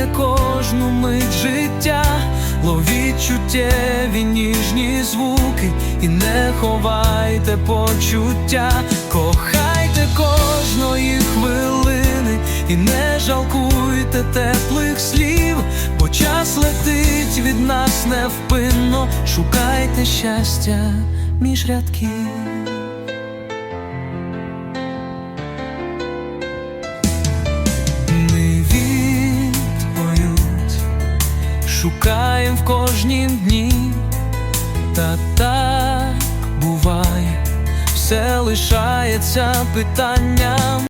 вдихайте кожну мить життя, ловіть чуттєві ніжні звуки і не ховайте почуття, кохайте кожної хвилини і не жалкуйте теплих слів, бо час летить від нас невпинно, шукайте щастя між рядків. Шукаєм в кожнім дні, та так буває, все лишається питанням.